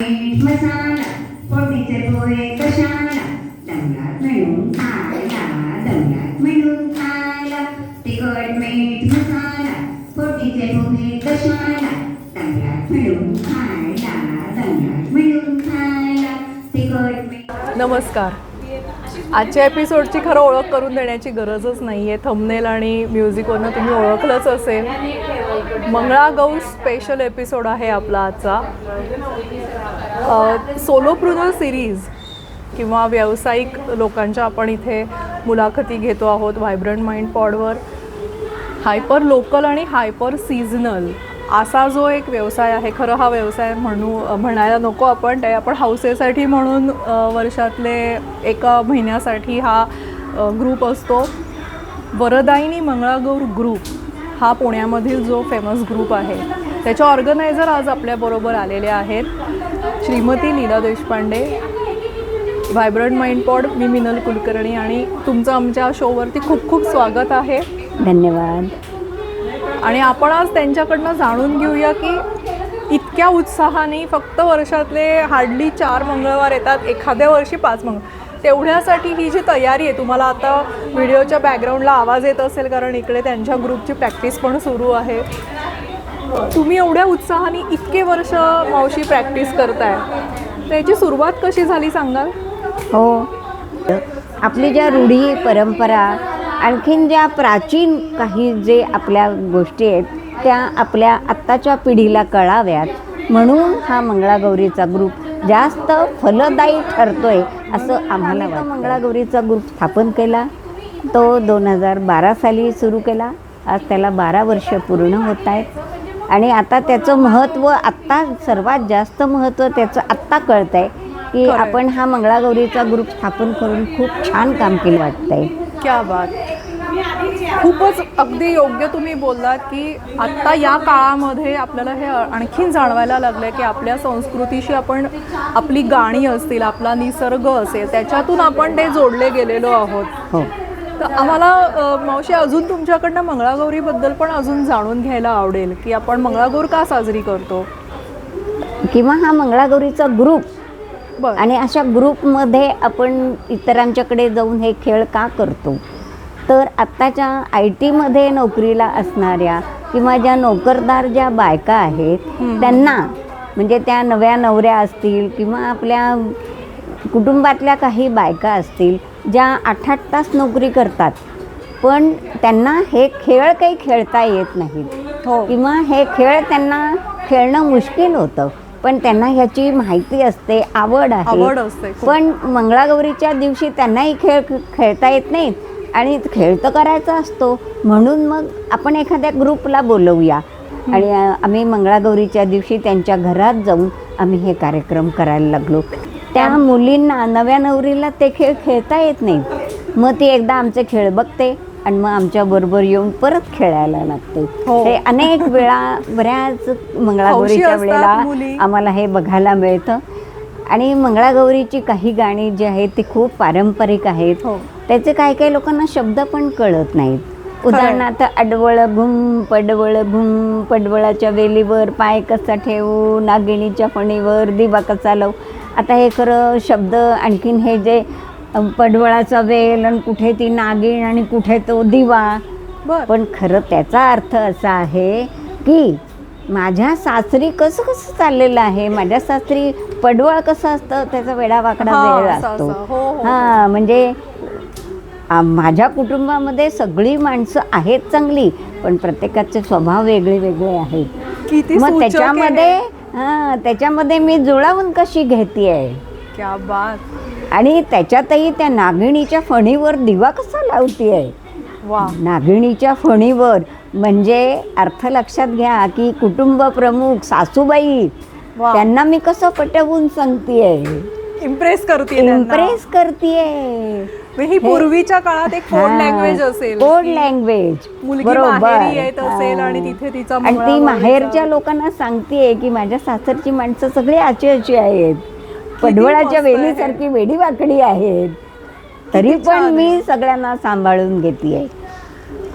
मसाला पोहे कशाला मिळून खायला मिळून खायला तिखट मीठ मसाला पोहे कशाला मिळून खायला मिळून खायला तिखट मीठ नमस्कार. आजच्या एपिसोडची खरं ओळख करून देण्याची गरजच नाही आहे थंबनेल आणि म्युझिकवरनं तुम्ही ओळखलंच असेल. मंगळागौर स्पेशल एपिसोड आहे आपला आजचा. सोलोप्रुनर सिरीज किंवा व्यावसायिक लोकांच्या आपण इथे मुलाखती घेतो आहोत व्हायब्रंट माइंड पॉडवर हायपर लोकल आणि हायपर सीझनल असा जो एक व्यवसाय आहे खरं हा व्यवसाय म्हणू म्हणायला नको आपण ते आपण हौसेसाठी म्हणून वर्षातले एका महिन्यासाठी हा ग्रुप असतो. वरदायिनी मंगळागौर ग्रुप हा पुण्यामधील जो फेमस ग्रुप आहे. त्याचे ऑर्गनायझर आज आपल्याबरोबर आलेले आहेत. Shrimati Leela Deshpande vibrant mind pod मी मिनल कुलकर्णी आणि तुमचं आमच्या शोवरती खूप खूप स्वागत आहे. धन्यवाद. आणि आपण आज त्यांच्याकडनं जाणून घेऊया की इतक्या उत्साहाने फक्त वर्षातले हार्डली चार मंगळवार येतात एखाद्या वर्षी पाच मंगळ तेवढ्यासाठी ही जी तयारी आहे तुम्हाला आता व्हिडिओच्या बॅकग्राऊंडला आवाज येत असेल कारण इकडे त्यांच्या ग्रुपची प्रॅक्टिस पण सुरू आहे. तुम्ही एवढ्या उत्साहाने इतके वर्ष मावशी प्रॅक्टिस करताय. त्याची सुरुवात कशी झाली सांगाल? हो. आपली ज्या रूढी परंपरा आणखीन ज्या प्राचीन काही जे आपल्या गोष्टी आहेत त्या आपल्या आत्ताच्या पिढीला कळाव्यात. म्हणून हा मंगळागौरीचा ग्रुप जास्त फलदायी ठरतोय असं आम्हाला वाटतं मंगळागौरीचा ग्रुप स्थापन केला. तो दोन हजार बारा साली सुरू केला. आज त्याला बारा वर्ष पूर्ण होत आहेत. आणि आता त्याचं महत्त्व आत्ता सर्वात जास्त महत्त्व त्याचं आत्ता कळतं आहे की. आपण हा मंगळागौरीचा ग्रुप स्थापन करून खूप छान काम केलं वाटतंय. क्या बात. खूपच अगदी योग्य तुम्ही बोललात की आत्ता या काळामध्ये आपल्याला हे आणखीन जाणवायला लागलं की आपल्या संस्कृतीशी आपण आपली गाणी असतील आपला निसर्ग असेल त्याच्यातून आपण ते जोडले गेलेलो आहोत. हो. तर आम्हाला मावशी अजून तुमच्याकडनं मंगळागौरीबद्दल पण अजून जाणून घ्यायला आवडेल की आपण मंगळागौर का साजरी करतो? किंवा हा मंगळागौरीचा ग्रुप आणि अशा ग्रुपमध्ये आपण इतरांच्याकडे जाऊन हे खेळ का करतो? तर आत्ताच्या आय टीमध्ये नोकरीला असणाऱ्या किंवा ज्या नोकरदार ज्या बायका आहेत त्यांना म्हणजे त्या नव्या नवऱ्या असतील किंवा आपल्या कुटुंबातल्या काही बायका असतील ज्या आठ आठ तास नोकरी करतात पण त्यांना हे खेळ काही खेळता येत नाहीत. हो. किंवा हे खेळ त्यांना खेळणं मुश्किल होतं पण त्यांना ह्याची माहिती असते आवड आहे. आवड असते. पण मंगळागौरीच्या दिवशी त्यांनाही खेळ खेळता येत नाहीत आणि खेळ तर करायचा असतो. म्हणून मग आपण एखाद्या ग्रुपला बोलवूया. आणि आम्ही मंगळागौरीच्या दिवशी त्यांच्या घरात जाऊन आम्ही हे कार्यक्रम करायला लागलो. त्या मुलींना नव्या नवरीला ते खेळ खेळता येत नाहीत मग ती एकदा आमचे खेळ बघते आणि मग आमच्या बरोबर येऊन परत खेळायला लागते. हो. ते अनेक वेळा बऱ्याच मंगळागौरीच्या वेळेला. आम्हाला हे बघायला मिळतं. आणि मंगळागौरीची काही गाणी जी आहेत ती खूप पारंपरिक आहेत. हो. त्याचे काही काही लोकांना शब्द पण कळत नाहीत. उदाहरणार्थ अडवळ घुम पडवळ घुम पडवळाच्या वेलीवर पाय कसा ठेवू नागिणीच्या फणीवर दिवा कसा लावू. आता हे खरं शब्द आणखीन हे जे पडवळाचा वेल आणि कुठे ती नागिण आणि कुठे तो दिवा. पण खरं त्याचा अर्थ असा आहे की माझ्या सासरी कसं कसं चाललेलं आहे? माझ्या सासरी पडवळ कसं असतं? त्याचा वेडावाकडा हा, वेळ असं, असतो. असं. हो, हो, हा म्हणजे माझ्या कुटुंबामध्ये सगळी माणसं आहेत चांगली पण प्रत्येकाचे स्वभाव वेगळे वेगळे आहेत. मग त्याच्यामध्ये हे. त्याच्यामध्ये मी जुळवून कशी घेते क्या बात. आणि त्याच्यातही त्या नागिणीच्या फणीवर दिवा कसा लावतीये? वा. नागिणीच्या फणीवर म्हणजे अर्थ लक्षात घ्या की कुटुंब प्रमुख सासूबाई वा. त्यांना मी कसं पटवून सांगतेय? इम्प्रेस करते इम्प्रेस करतेय. ही पूर्वीच्या काळात एक कोड लँग्वेज असेल. कोड लँग्वेज मुलगी माहेरी येत असेल आणि तिथे तिचा आणि ती माहेरच्या लोकांना सांगतेय की माझ्या सासरची माणसं सगळी आची आची आहेत. पडवळाच्या. वेलीसारखी वेडी वाकडी आहेत. तरी पण मी सगळ्यांना सांभाळून घेते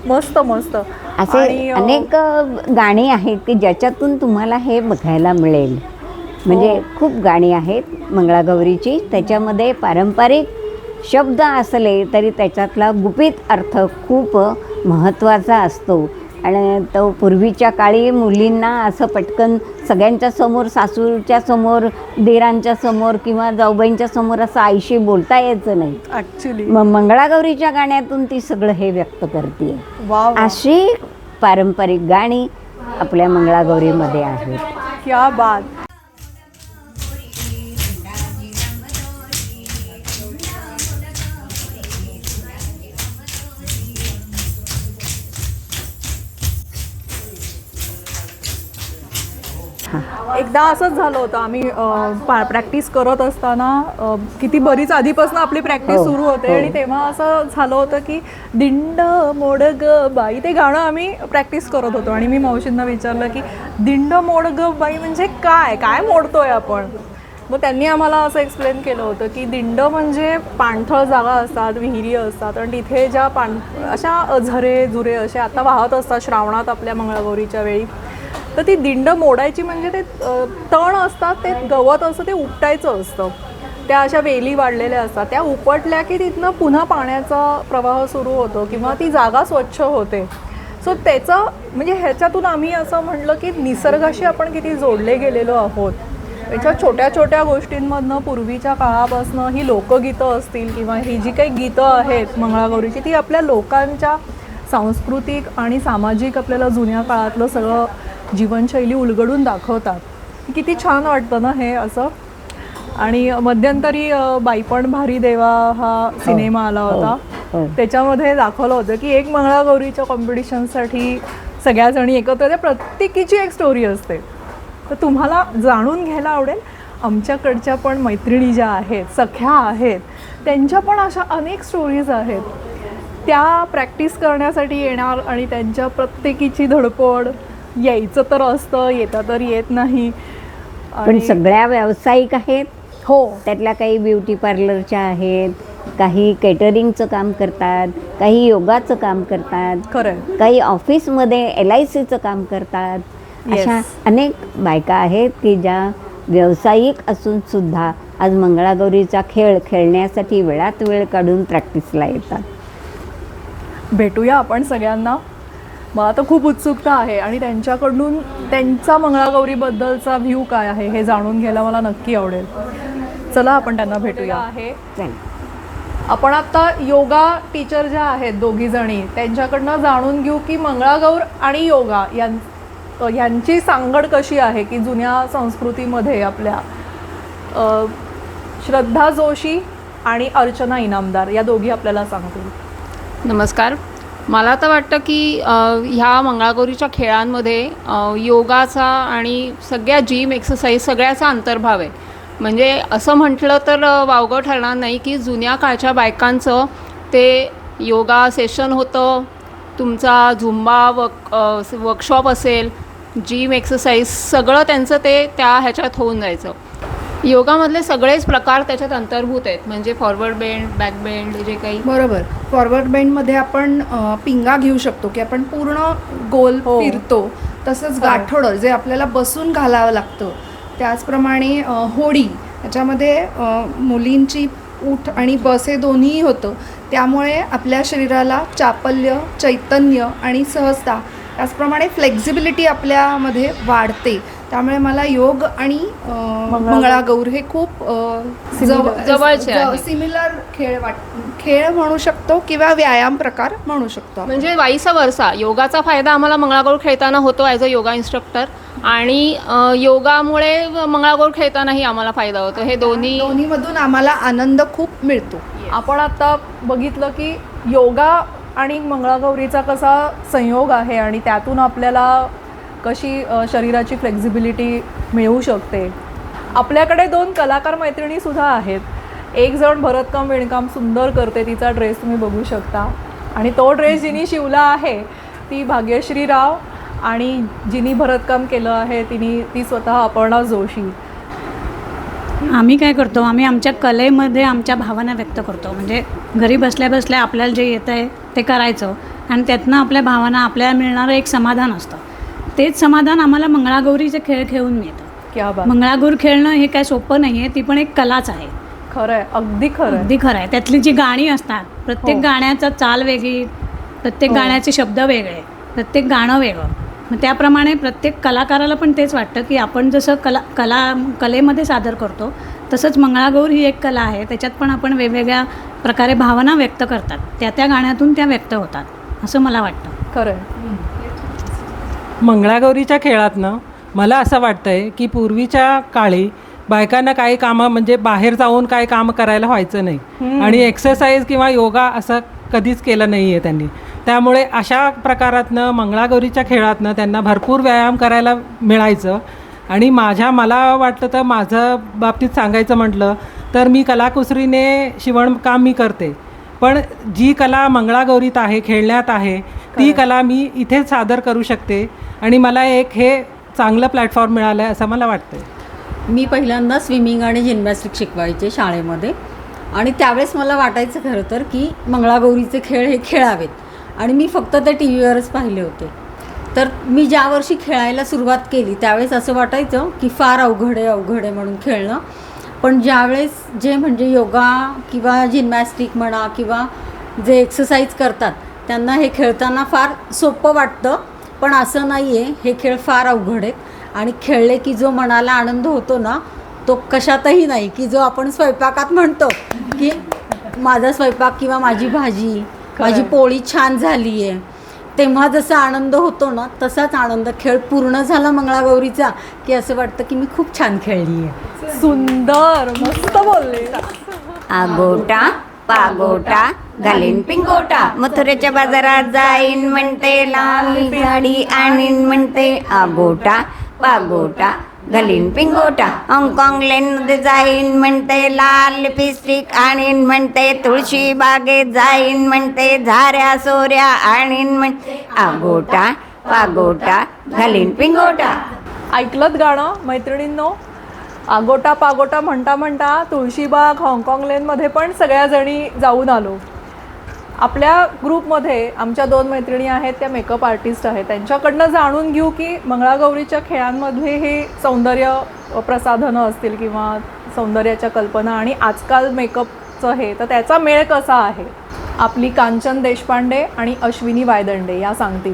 मस्त मस्त. असे अनेक गाणी आहेत की ज्याच्यातून तुम्हाला हे बघायला मिळेल. म्हणजे खूप गाणी आहेत मंगळागौरीची. त्याच्यामध्ये पारंपरिक शब्द असले तरी त्याच्यातला गुपित अर्थ खूप महत्त्वाचा असतो. आणि तो पूर्वीच्या काळी मुलींना असं पटकन सगळ्यांच्या समोर सासूच्या समोर दिरांच्या समोर किंवा जाऊबाईंच्या समोर असं आईशी बोलता यायचं नाही. ॲक्च्युली मग मंगळागौरीच्या गाण्यातून ती सगळं हे व्यक्त करते. अशी पारंपरिक गाणी आपल्या मंगळागौरीमध्ये आहेत. क्या बात. एकदा असंच झालं होतं. आम्ही प्रॅक्टिस करत असताना किती बरीच आधीपासून आपली प्रॅक्टिस हो, सुरू होते. हो. आणि तेव्हा असं झालं होतं की दिंड मोडग बाई ते गाणं आम्ही प्रॅक्टिस करत होतो. आणि मी मावशींना विचारलं की दिंड मोडग बाई म्हणजे काय? काय मोडतोय आपण? मग त्यांनी आम्हाला असं एक्सप्लेन केलं होतं की दिंड म्हणजे पाणथळ जागा असतात विहिरी असतात. आणि तिथे ज्या पाण अशा झरे झुरे असे आता वाहत असतात श्रावणात आपल्या मंगळागौरीच्या वेळी. तर ती दिंड मोडायची म्हणजे ते तण असतात ते गवत असतं ते उपटायचं असतं. त्या अशा वेली वाढलेल्या असतात. त्या उपटल्या की तिथनं पुन्हा पाण्याचा प्रवाह सुरू होतो किंवा ती जागा स्वच्छ होते. सो त्याचं म्हणजे ह्याच्यातून आम्ही असं म्हणलं की निसर्गाशी आपण किती जोडले गेलेलो आहोत. याच्या छोट्या छोट्या गोष्टींमधनं पूर्वीच्या काळापासनं ही लोकगीतं असतील किंवा ही जी काही गीतं आहेत मंगळागौरीची ती आपल्या लोकांच्या सांस्कृतिक आणि सामाजिक आपल्याला जुन्या काळातलं सगळं जीवनशैली उलगडून दाखवतात. किती छान वाटतं ना हे असं. आणि मध्यंतरी अ, बाईपण भारी देवा हा सिनेमा आला होता. हो. त्याच्यामध्ये दाखवलं होतं की एक मंगळागौरीच्या कॉम्पिटिशनसाठी सगळ्या जणी एकत्र त्या प्रत्येकीची एक स्टोरी असते. तर तुम्हाला जाणून घ्यायला आवडेल आमच्याकडच्या पण मैत्रिणी ज्या आहेत सख्या आहेत त्यांच्या पण अशा अनेक स्टोरीज आहेत. त्या प्रॅक्टिस करण्यासाठी येणार आणि त्यांच्या प्रत्येकीची धडपड यायचं तर असतं येतं तर येत नाही. पण सगळ्या व्यावसायिक आहेत? हो. त्यातल्या काही ब्युटी पार्लरच्या आहेत काही केटरिंगचं काम करतात काही योगाचं काम करतात खरंय काही ऑफिसमध्ये एल आय सीचं काम करतात. अशा अनेक बायका आहेत की ज्या व्यावसायिक असून सुद्धा आज मंगळागौरीचा खेळ खेळण्यासाठी वेळात वेळ काढून प्रॅक्टिसला येतात. भेटूया आपण सगळ्यांना. मला तर खूप उत्सुकता आहे. आणि त्यांच्याकडून त्यांचा मंगळागौरीबद्दलचा व्ह्यू काय आहे हे जाणून घ्यायला मला नक्की आवडेल. चला आपण त्यांना भेटूया. आहे आपण आता योगा टीचर ज्या आहेत दोघी जणी त्यांच्याकडनं जाणून घेऊ की मंगळागौर आणि योगा यां यांची सांगड कशी आहे की जुन्या संस्कृतीमध्ये आपल्या श्रद्धा जोशी आणि अर्चना इनामदार या दोघी आपल्याला सांगतील. नमस्कार. मला तर वाटतं की ह्या मंगळागौरीच्या खेळांमध्ये योगाचा आणि सगळ्या जिम एक्सरसाइज सगळ्याचा अंतर्भाव आहे. म्हणजे असं म्हटलं तर वावगं ठरणार नाही की जुन्या काळच्या बायकांचं ते योगा सेशन होतं तुमचा झुंबा वर्क वर्कशॉप असेल जिम एक्सरसाइज सगळं त्यांचं ते त्या ह्याच्यात होऊन जायचं. योगामधले सगळेच प्रकार त्याच्यात अंतर्भूत आहेत. म्हणजे फॉरवर्ड बेंड बॅक बेंड जे काही. बरोबर. फॉरवर्ड बेंडमध्ये आपण अ, पिंगा घेऊ शकतो की आपण पूर्ण गोल हो. फिरतो. तसंच हो. गाठोडं जे आपल्याला बसून घालावं लागतं. त्याचप्रमाणे अ, होडी. याच्यामध्ये अ, मुलींची उठ आणि बस हे दोन्हीही होतं. त्यामुळे आपल्या शरीराला चापल्य चैतन्य आणि सहजता त्याचप्रमाणे फ्लेक्झिबिलिटी आपल्यामध्ये वाढते. त्यामुळे मला योग आणि मंगळागौर. हे खूप. जवळचे आहे. सिमिलर खेळ वाट खेळ म्हणू शकतो किंवा व्यायाम प्रकार म्हणू शकतो. म्हणजे वाईसा वर्षा योगाचा फायदा आम्हाला मंगळागौर खेळताना होतो ॲज अ योगा इन्स्ट्रक्टर आणि योगामुळे मंगळागौर खेळतानाही आम्हाला फायदा होतो. हे दोन्ही दोन्हीमधून आम्हाला आनंद खूप मिळतो. आपण आता बघितलं की योगा आणि मंगळागौरीचा कसा संयोग आहे आणि त्यातून आपल्याला कशी शरीराची फ्लेक्झिबिलिटी मिळू शकते? आपल्याकडे दोन कलाकार मैत्रिणीसुद्धा आहेत. एक जण भरतकाम विणकाम सुंदर करते तिचा ड्रेस तुम्ही बघू शकता. आणि तो ड्रेस जिनी शिवला आहे ती भाग्यश्री राव आणि जिनी भरतकाम केलं आहे तिने ती स्वतः अपर्णा जोशी. आम्ही काय करतो आम्ही आमच्या कलेमध्ये आमच्या भावना व्यक्त करतो. म्हणजे घरी बसल्या बसल्या आपल्याला जे येतं आहे ते करायचं आणि त्यातनं आपल्या भावना आपल्याला मिळणारं एक समाधान असतं. तेच समाधान आम्हाला मंगळागौरीचे खेळ खेळून मिळतं. क्या बात. मंगळागौर खेळणं हे काय सोपं नाही आहे ती पण एक कलाच आहे. खरं आहे अगदी खरं अगदी खरं आहे त्यातली जी गाणी असतात प्रत्येक हो. गाण्याचा चाल वेगळी प्रत्येक हो. गाण्याचे शब्द वेगळे प्रत्येक गाणं वेगळं. मग त्याप्रमाणे प्रत्येक कलाकाराला पण तेच वाटतं की आपण जसं कला कला कलेमध्ये सादर करतो तसंच मंगळागौर ही एक कला आहे. त्याच्यात पण आपण वेगवेगळ्या प्रकारे भावना व्यक्त करतात. त्या त्या गाण्यातून त्या व्यक्त होतात असं मला वाटतं. खरं मंगळागौरीच्या खेळातनं मला असं वाटतं आहे की पूर्वीच्या काळी बायकांना काही कामं म्हणजे बाहेर जाऊन काही काम करायला व्हायचं नाही. आणि एक्सरसाइज किंवा योगा असं कधीच केलं नाही आहे त्यांनी. त्यामुळे अशा प्रकारातनं मंगळागौरीच्या खेळातनं त्यांना भरपूर व्यायाम करायला मिळायचं. आणि माझ्या मला वाटतं तर माझं बाबतीत सांगायचं म्हटलं तर मी कलाकुसरीने शिवणकाम मी करते. पण जी कला मंगळागौरीत आहे खेळण्यात आहे ती कला मी इथे सादर करू शकते आणि मला एक हे चांगलं प्लॅटफॉर्म मिळालं आहे असं मला वाटतं मी पहिल्यांदा स्विमिंग आणि जिम्नॅस्टिक शिकवायचे शाळेमध्ये. आणि त्यावेळेस मला वाटायचं खरं तर की मंगळागौरीचे खेळ हे खेळावेत. आणि मी फक्त ते टी व्हीवरच पाहिले होते. तर मी ज्या वर्षी खेळायला सुरुवात केली त्यावेळेस असं वाटायचं की फार अवघड आहे अवघड आहे म्हणून खेळणं. पण ज्यावेळेस जे म्हणजे योगा किंवा जिम्नॅस्टिक म्हणा किंवा जे एक्सरसाइज करतात त्यांना हे खेळताना फार सोपं वाटतं. पण असं नाही आहे हे खेळ फार अवघड आहेत. आणि खेळले की जो मनाला आनंद होतो ना तो कशातही नाही. की जो आपण स्वयंपाकात म्हणतो की माझा स्वयंपाक किंवा माझी भाजी माझी पोळी छान झाली आहे तेव्हा जसा आनंद होतो ना तसाच आनंद खेळ पूर्ण झाला मंगळागौरीचा की असं वाटतं की मी खूप छान खेळली आहे सुंदर मस्त बोलले. आगोटा पागोटा घालीन पिंगोटा. मथुरेच्या बाजारात जाईन म्हणते लाल साडी आणीन म्हणते आगोटा पागोटा घालीन. पिंगोटा. हाँगकाँग लेन मध्ये जाईन म्हणते लाल लिपस्टिक आणीन म्हणते तुळशी बागेत जाईन म्हणते झाऱ्या सोऱ्या आणीन म्हणते आगोटा पागोटा घालीन. पिंगोटा. ऐकलत गाणं मैत्रिणींनो? आगोटा पागोटा म्हणता म्हणता तुळशीबाग हाँगकाँग लेनमध्ये पण सगळ्या जणी जाऊन आलो. आपल्या ग्रुपमध्ये आमच्या दोन मैत्रिणी आहेत त्या मेकअप आर्टिस्ट आहेत. त्यांच्याकडनं जाणून घेऊ की मंगळागौरीच्या खेळांमधले हे सौंदर्य प्रसाधनं असतील किंवा सौंदर्याच्या कल्पना आणि आजकाल मेकअपचं हे तर त्याचा मेळ कसा आहे? आपली कांचन देशपांडे आणि अश्विनी वायदंडे या सांगतील.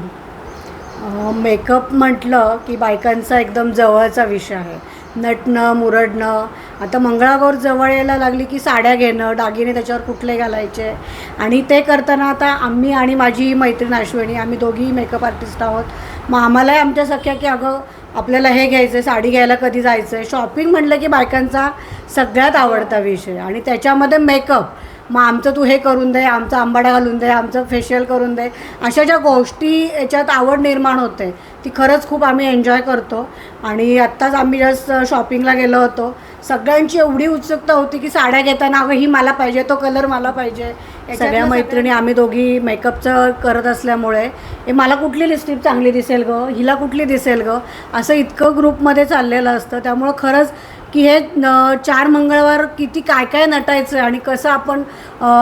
मेकअप म्हटलं की बायकांचा एकदम जवळचा विषय आहे. नटणं मुरडणं. आता मंगळागौर जवळ यायला लागली की साड्या घेणं दागिने त्याच्यावर कुठले घालायचे? आणि ते करताना आता आम्ही आणि माझी मैत्रीण अश्विनी आम्ही दोघीही मेकअप आर्टिस्ट आहोत. मग आम्हालाही आमच्या सख्या की अगं आपल्याला हे घ्यायचं आहे साडी घ्यायला कधी जायचं आहे शॉपिंग म्हटलं की बायकांचा सगळ्यात आवडता विषय. आणि त्याच्यामध्ये मेकअप मग आमचं तू हे करून दे आमचा आंबाडा घालून दे आमचं फेशियल करून दे. अशा ज्या गोष्टी याच्यात आवड निर्माण होते ती खरंच खूप आम्ही एन्जॉय करतो. आणि आत्ताच आम्ही जस्ट शॉपिंगला गेलो होतो. सगळ्यांची एवढी उत्सुकता होती की साड्या घेताना अगं ही मला पाहिजे तो कलर मला पाहिजे. सगळ्या मैत्रिणी आम्ही दोघी मेकअपचं करत असल्यामुळे हे मला कुठली लिपस्टिक चांगली दिसेल गं? हिला कुठली दिसेल गं? असं इतकं ग्रुपमध्ये चाललेलं असतं. त्यामुळं खरंच की हे चार मंगळवार किती काय काय नटायचं आणि कसं आपण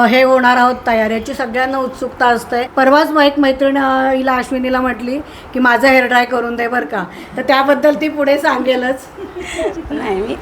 हे होणार आहोत तयार याची सगळ्यांना उत्सुकता असते. परवाच मग एक मैत्रीण हिला अश्विनीला म्हटली की माझं हेअर ड्राय करून दे बरं का. तर त्याबद्दल ती पुढे सांगेलच. नाही मी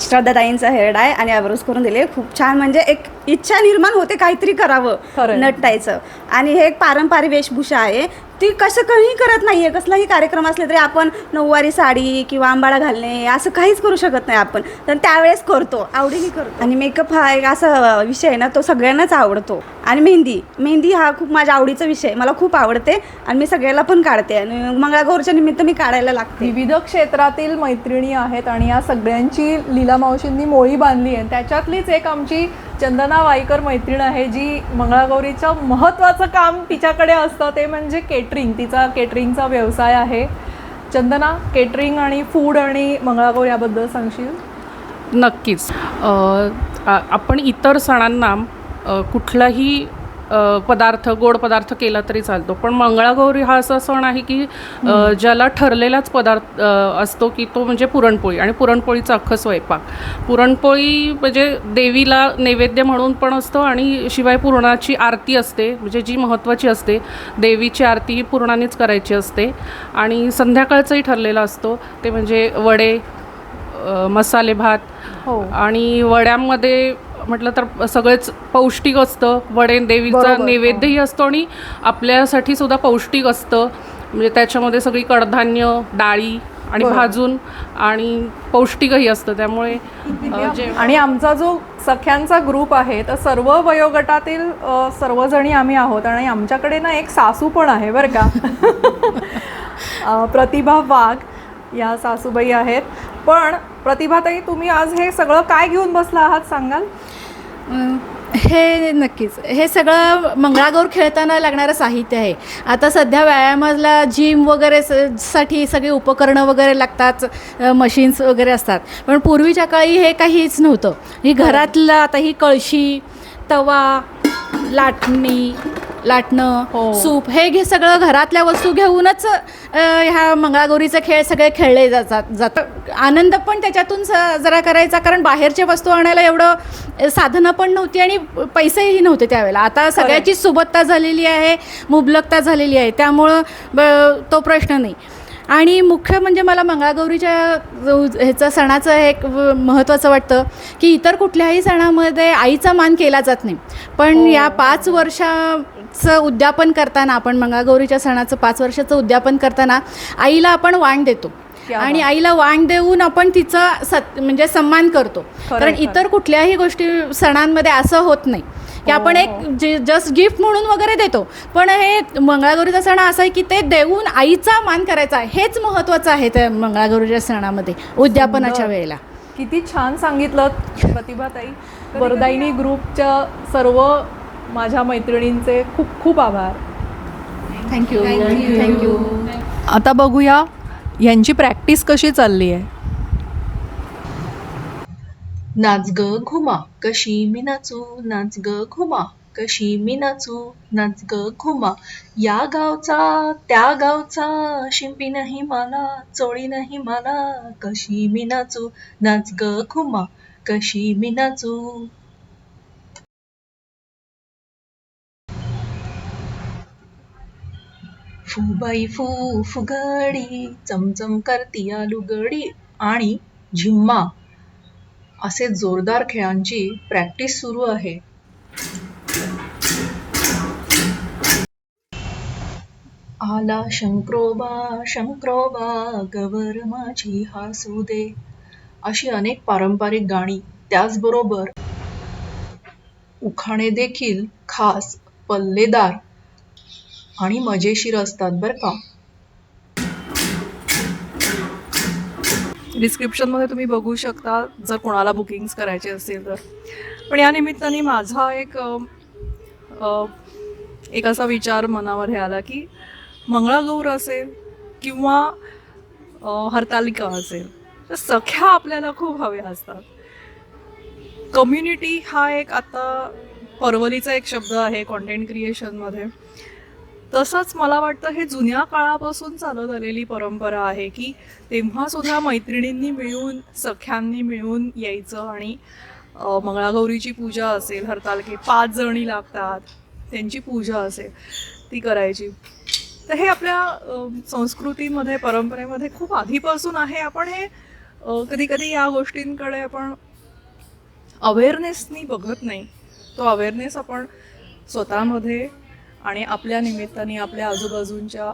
श्रद्धाताईंचा हेअर डाय आणि आयब्रोज करून दिले. खूप छान म्हणजे एक इच्छा निर्माण होते काहीतरी करावं. नटायचं आणि हे एक पारंपरिक वेशभूषा आहे. ती कसं काही करत नाही आहे कसलाही कार्यक्रम असले तरी आपण नऊवारी साडी किंवा आंबाडा घालणे असं काहीच करू शकत नाही आपण. तर त्यावेळेस करतो आवडीने करतो. आणि मेकअप हा एक असा विषय आहे ना तो सगळ्यांनाच आवडतो. आणि मेहंदी मेहंदी हा खूप माझ्या आवडीचा विषय आहे. मला खूप आवडते आणि मी सगळ्याला पण काढते आणि मंगळागौरच्या निमित्त मी काढायला लागते. विविध क्षेत्रातील मैत्रिणी आहेत आणि या सगळ्यांची लीला मावशींनी मोळी बांधली आहे. त्याच्यातलीच एक आमची चंदना वाईकर मैत्रीण आहे जी मंगळागौरीचं महत्त्वाचं काम तिच्याकडे असतं ते म्हणजे केटरिंग तिचा केटरिंगचा व्यवसाय आहे. चंदना केटरिंग आणि फूड आणि मंगळागौर याबद्दल सांगशील? नक्कीच. आपण इतर सणांना कुठलाही पदार्थ गोड पदार्थ केला तरी चालतो. पण मंगळागौरी हा असा सण आहे की ज्याला ठरलेलाच पदार्थ असतो की तो म्हणजे पुरणपोळी आणि पुरणपोळीचा अख्खं स्वयंपाक. पुरणपोळी म्हणजे देवीला नैवेद्य म्हणून पण असतं आणि शिवाय पुरणाची आरती असते म्हणजे जी महत्त्वाची असते देवीची आरती ही पुरणानेच करायची असते. आणि संध्याकाळचंही ठरलेलं असतो ते म्हणजे वडे मसाले भात हो. आणि वड्यांमध्ये म्हटलं तर सगळेच पौष्टिक असतं वडे देवीचा नैवेद्यही असतो आणि आपल्यासाठी सुद्धा पौष्टिक असतं. म्हणजे त्याच्यामध्ये सगळी कडधान्य डाळी आणि. भाजून आणि पौष्टिकही असतं. त्यामुळे आणि आमचा जो सख्यांचा ग्रुप आहे तर सर्व वयोगटातील सर्वजणी आम्ही आहोत आणि आमच्याकडे ना एक सासू पण आहे बरं का. प्रतिभा वाघ या सासूबाई आहेत. पण प्रतिभाताई तुम्ही आज हे सगळं काय घेऊन बसला आहात सांगाल? हे नक्कीच. हे सगळं मंगळागौर खेळताना लागणारं साहित्य आहे. आता सध्या व्यायामाला जिम वगैरे स- साठी सगळी उपकरणं वगैरे लागतात मशीन्स वगैरे असतात. पण पूर्वीच्या काळी हे काहीच नव्हतं. ही घरातलं आता ही कळशी तवा लाटणी लाटणं हो. सूप हे घे सगळं घरातल्या वस्तू घेऊनच ह्या मंगळागौरीचे खेळ सगळे खेळले जातात जातात. आनंद पण त्याच्यातून जरा करायचा कारण बाहेरच्या वस्तू आणायला एवढं साधनं पण नव्हती आणि पैसेही नव्हते त्यावेळेला. आता सगळ्याची सुबत्ता झालेली आहे मुबलकता झालेली आहे त्यामुळं ब- तो प्रश्न नाही. आणि मुख्य म्हणजे मला मंगळागौरीच्या ह्याचं सणाचं हे एक महत्त्वाचं वाटतं की इतर कुठल्याही सणामध्ये आईचा मान केला जात नाही. पण या पाच वर्षाचं उद्यापन करताना आपण मंगळागौरीच्या सणाचं पाच वर्षाचं उद्यापन करताना आईला आपण वाण देतो. आणि. आईला वाण देऊन आपण तिचा सत म्हणजे सन्मान करतो. कारण. इतर कुठल्याही गोष्टी सणांमध्ये असं होत नाही. की हो, आपण एक जे जस्ट गिफ्ट म्हणून वगैरे देतो. पण हे मंगळागौरीचा सण असा आहे की ते देऊन आईचा मान करायचा आहे. हेच महत्त्वाचं आहे त्या मंगळागौरीच्या सणामध्ये उद्यापनाच्या. वेळेला. किती छान सांगितलं प्रतिभाताई वरदायिनी ग्रुपच्या सर्व माझ्या मैत्रिणींचे खूप खूप आभार. थँक्यू थँक्यू आता बघूया यांची प्रॅक्टिस कशी चालली आहे. नाच ग घुमा कशी मी नाचू नाच ग घुमा कशी मी नाचू नाच ग घुमा. या गावचा त्या गावचा शिंपी नाही मला चोळी नाही मला कशी मी नाचू नाच ग घुमा कशी मी नाचू फुबाई फू फुगडी चमचम करती लुगडी आणि झिम्मा. असे जोरदार खेळांची प्रॅक्टिस सुरू आहे. आला शंक्रोबा शंक्रोबा गवर माझी हासू दे. अशी अनेक पारंपरिक गाणी त्याचबरोबर उखाणे देखील खास पल्लेदार आणि मजेशीर असतात बरं का. डिस्क्रिप्शनमध्ये तुम्ही बघू शकता जर कोणाला बुकिंग्स करायचे असतील तर. पण या निमित्ताने माझा एक एक असा विचार मनावर हे आला की मंगळागौर असेल किंवा हरतालिका असेल तर सख्या आपल्याला खूप हव्या असतात. कम्युनिटी हा एक आता परवलीचा एक शब्द आहे कॉन्टेंट क्रिएशनमध्ये तसंच मला वाटतं हे जुन्या काळापासून चालत आलेली परंपरा आहे की तेव्हा सुद्धा मैत्रिणींनी मिळून सख्यांनी मिळून यायचं आणि मंगळागौरीची पूजा असेल हरतालके पाच जणी लागतात त्यांची पूजा असेल ती करायची. तर हे आपल्या संस्कृतीमध्ये परंपरेमध्ये खूप आधीपासून आहे. आपण हे कधी कधी या गोष्टींकडे आपण अवेअरनेसनी बघत नाही. तो अवेअरनेस आपण स्वतःमध्ये आणि आपल्या निमित्ताने आपल्या आजूबाजूंच्या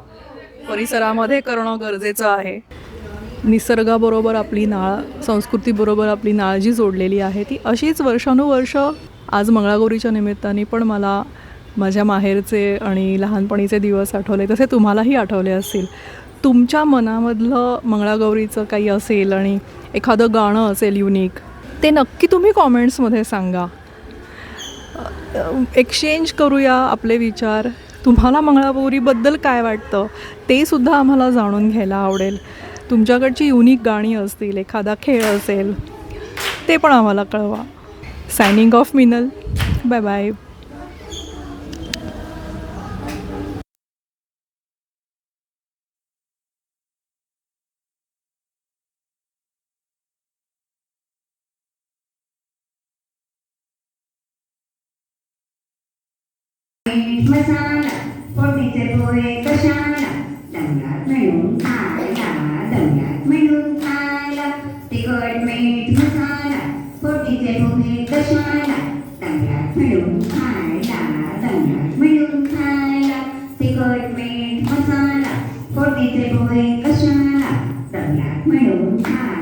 परिसरामध्ये करणं गरजेचं आहे. निसर्गाबरोबर आपली नाळ संस्कृतीबरोबर आपली नाळ जी जोडलेली आहे. ती अशीच वर्षानुवर्ष आज मंगळागौरीच्या निमित्ताने पण मला माझ्या माहेरचे आणि लहानपणीचे दिवस आठवले तसे तुम्हालाही आठवले असतील. तुमच्या मनामधलं मंगळागौरीचं काही असेल आणि एखादं गाणं असेल युनिक ते नक्की तुम्ही कॉमेंट्समध्ये सांगा. एक्सचेंज करूया आपले विचार. तुम्हाला मंगळागौरीबद्दल काय वाटतं? ते सुद्धा आम्हाला जाणून घ्यायला आवडेल. तुमच्याकडची युनिक गाणी असतील एखादा खेळ असेल ते पण आम्हाला कळवा. Signing off Minal. Bye bye मसाला फोडणीचे पोहे कशाला दंगात मिळून खायला दंगात मिळून खायला तिखट मीठ मसाला फोडणीचे पोहे कशाला तांदळात मिळून खायला तांदळात मिळून खायला तिखट मीठ मसाला फोडणीचे पोहे कशाला तांदळात मिळून खायला